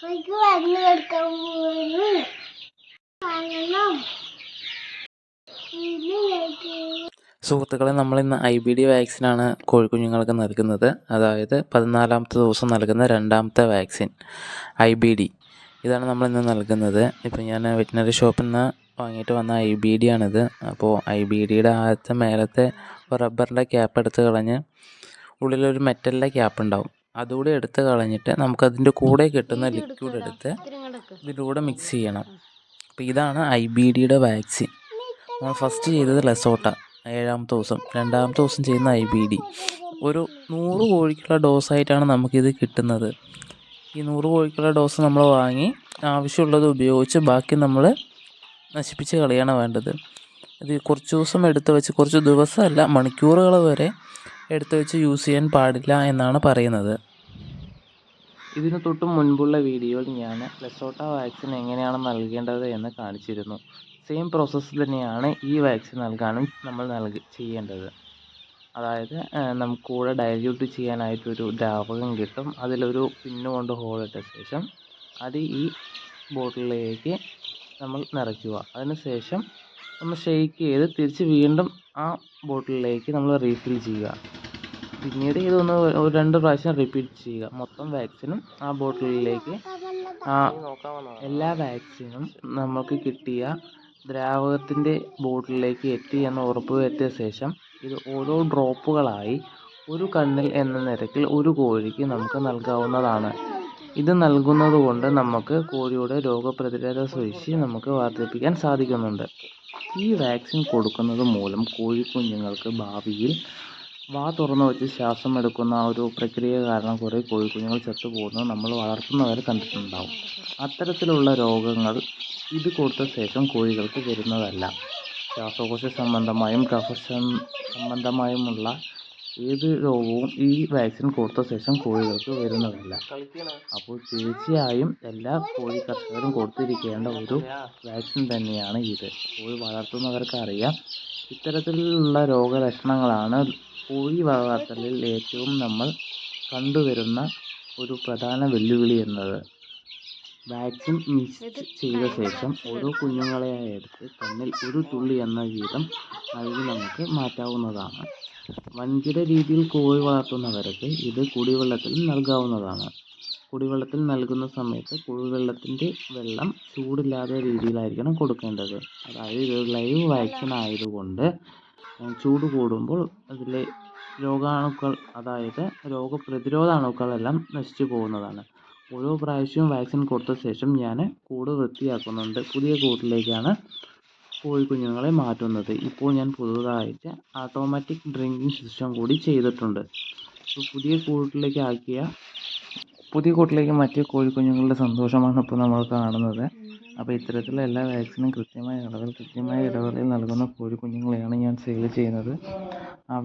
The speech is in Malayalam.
കോഴിക്ക് മരുന്ന് എടുക്കാൻ പോകുന്നു കാരണം സുഹൃത്തുക്കളെ നമ്മൾ നമ്മളിന്ന് ഐ ബി ഡി വാക്സിനാണ് കോഴിക്കുഞ്ഞുങ്ങൾക്ക് നൽകുന്നത്. അതായത് പതിനാലാമത്തെ ദിവസം നൽകുന്ന രണ്ടാമത്തെ വാക്സിൻ ഐ ബി ഡി. ഇതാണ് നമ്മൾ ഇന്ന് നൽകുന്നത്. ഇപ്പോൾ ഞാൻ വെറ്റിനറി ഷോപ്പിൽ നിന്ന് വാങ്ങിയിട്ട് വന്ന ഐ ബി ഡി ആണിത്. അപ്പോൾ ഐ ബി ഡിയുടെ ആദ്യത്തെ മേലത്തെ റബ്ബറിന്റെ ക്യാപ്പ് എടുത്ത് കളഞ്ഞ് ഉള്ളിലൊരു മെറ്റലിന്റെ ക്യാപ്പ് ഉണ്ടാവും. അതുകൂടി എടുത്ത് കളഞ്ഞിട്ട് നമുക്കതിന്റെ കൂടെ കിട്ടുന്ന ലിക്വിഡ് എടുത്ത് ഇതിലൂടെ മിക്സ് ചെയ്യണം. അപ്പോൾ ഇതാണ് ഐ ബി ഡിയുടെ വാക്സിൻ നമ്മൾ ഫസ്റ്റ് ചെയ്തത് ലെസോട്ട ഏഴാമത്തെ ദിവസം. രണ്ടാമത്തെ ദിവസം ചെയ്യുന്ന ഐ ബി ഡി ഒരു നൂറ് കോഴിക്കുള്ള ഡോസായിട്ടാണ് നമുക്കിത് കിട്ടുന്നത്. ഈ നൂറ് കോഴിക്കുള്ള ഡോസ് നമ്മൾ വാങ്ങി ആവശ്യമുള്ളത് ഉപയോഗിച്ച് ബാക്കി നമ്മൾ നശിപ്പിച്ച് കളയാണ് വേണ്ടത്. ഇത് കുറച്ച് ദിവസം എടുത്ത് വെച്ച് കുറച്ച് ദിവസമല്ല മണിക്കൂറുകൾ വരെ എടുത്ത് വെച്ച് യൂസ് ചെയ്യാൻ പാടില്ല എന്നാണ് പറയുന്നത്. ഇതിന് തൊട്ട് മുൻപുള്ള വീഡിയോയിൽ ഞാൻ ലെസോട്ട വാക്സിൻ എങ്ങനെയാണ് നൽകേണ്ടത് എന്ന് കാണിച്ചിരുന്നു. സെയിം പ്രോസസ്സ് തന്നെയാണ് ഈ വാക്സിൻ നൽകാനും നമ്മൾ നൽകി ചെയ്യേണ്ടത്. അതായത് നമുക്ക് കൂടെ ഡയല്യൂട്ട് ചെയ്യാനായിട്ടൊരു ദ്രാവകം കിട്ടും. അതിലൊരു പിന്നുകൊണ്ട് ഹോളിട്ട ശേഷം അത് ഈ ബോട്ടിലേക്ക് നമ്മൾ നിറയ്ക്കുക. അതിന് ശേഷം നമ്മൾ ഷെയ്ക്ക് ചെയ്ത് തിരിച്ച് വീണ്ടും ആ ബോട്ടിലേക്ക് നമ്മൾ റീഫിൽ ചെയ്യുക. പിന്നീട് ഇതൊന്ന് ഒരു രണ്ട് പ്രാവശ്യം റിപ്പീറ്റ് ചെയ്യുക. മൊത്തം വാക്സിനും ആ ബോട്ടിലിലേക്ക് ആ എല്ലാ വാക്സിനും നമുക്ക് കിട്ടിയ ദ്രാവകത്തിന്റെ ബോട്ടിലേക്ക് എത്തി എന്ന് ഉറപ്പ് വരുത്തിയ ശേഷം ഇത് ഓരോ ഡ്രോപ്പുകളായി ഒരു കണ്ണിൽ എന്ന നിരക്കിൽ ഒരു കോഴിക്ക് നമുക്ക് നൽകാവുന്നതാണ്. ഇത് നൽകുന്നത് കൊണ്ട് നമുക്ക് കോഴിയുടെ രോഗപ്രതിരോധ ശേഷി നമുക്ക് വർദ്ധിപ്പിക്കാൻ സാധിക്കുന്നുണ്ട്. ഈ വാക്സിൻ കൊടുക്കുന്നത് മൂലം കോഴിക്കുഞ്ഞുങ്ങൾക്ക് ഭാവിയിൽ വാ തുറന്നു വെച്ച് ശ്വാസം എടുക്കുന്ന ആ ഒരു പ്രക്രിയ കാരണം കുറേ കോഴിക്കുഞ്ഞുങ്ങൾ ചത്തുപോകുന്നത് നമ്മൾ വളർത്തുന്നവരെ കണ്ടിട്ടുണ്ടാവും. അത്തരത്തിലുള്ള രോഗങ്ങൾ ഇത് കൊടുത്ത ശേഷം കോഴികൾക്ക് വരുന്നതല്ല. ശ്വാസകോശ സംബന്ധമായും കഫ സംബന്ധമായുമുള്ള ഏത് രോഗവും ഈ വാക്സിൻ കൊടുത്ത ശേഷം കോഴികൾക്ക് വരുന്നതല്ല. അപ്പോൾ തീർച്ചയായും എല്ലാ കോഴി കർഷകരും കൊടുത്തിരിക്കേണ്ട ഒരു വാക്സിൻ തന്നെയാണ് ഇത്. കോഴി വളർത്തുന്നവർക്ക് അറിയാം. ഇത്തരത്തിലുള്ള രോഗലക്ഷണങ്ങളാണ് കോഴി വളർത്തലിൽ ഏറ്റവും നമ്മൾ കണ്ടുവരുന്ന ഒരു പ്രധാന വെല്ലുവിളി എന്നത് വാക്സിൻ മിസ് ചെയ്ത ശേഷം ഓരോ കുഞ്ഞുങ്ങളെയായി എടുത്ത് കണ്ണിൽ ഒരു തുള്ളി എന്ന വീതം നൽകി നമുക്ക് മാറ്റാവുന്നതാണ്. വൻകിട രീതിയിൽ കോഴി വളർത്തുന്നവർക്ക് ഇത് കുടിവെള്ളത്തിൽ നൽകാവുന്നതാണ്. കുടിവെള്ളത്തിൽ നൽകുന്ന സമയത്ത് കുടിവെള്ളത്തിന്റെ വെള്ളം ചൂടില്ലാത്ത രീതിയിലായിരിക്കണം കൊടുക്കേണ്ടത്. അതായത് ഇത് ലൈവ് വാക്സിൻ ആയതുകൊണ്ട് ചൂട് കൂടുമ്പോൾ അതിലെ രോഗാണുക്കൾ അതായത് രോഗപ്രതിരോധ അണുക്കളെല്ലാം നശിച്ചു പോകുന്നതാണ്. ഓരോ പ്രാവശ്യവും വാക്സിൻ കൊടുത്ത ശേഷം ഞാൻ കൂട് വൃത്തിയാക്കുന്നുണ്ട്. പുതിയ കൂട്ടിലേക്കാണ് കോഴിക്കുഞ്ഞുങ്ങളെ മാറ്റുന്നത്. ഇപ്പോൾ ഞാൻ പുതുതായിട്ട് ഓട്ടോമാറ്റിക് ഡ്രിങ്കിങ് സിസ്റ്റം കൂടി ചെയ്തിട്ടുണ്ട്. ഇപ്പോൾ പുതിയ കൂട്ടിലേക്ക് ആക്കിയ പുതിയ കൂട്ടിലേക്ക് മാറ്റിയ കോഴിക്കുഞ്ഞുങ്ങളുടെ സന്തോഷമാണ് ഇപ്പോൾ നമ്മൾ കാണുന്നത്. അപ്പോൾ ഇത്തരത്തിലുള്ള എല്ലാ വാക്സിനും കൃത്യമായ അളവിൽ കൃത്യമായ ഇടവേളയിൽ നൽകുന്ന കോഴിക്കുഞ്ഞുങ്ങളെയാണ് ഞാൻ സെയിൽ ചെയ്യുന്നത്.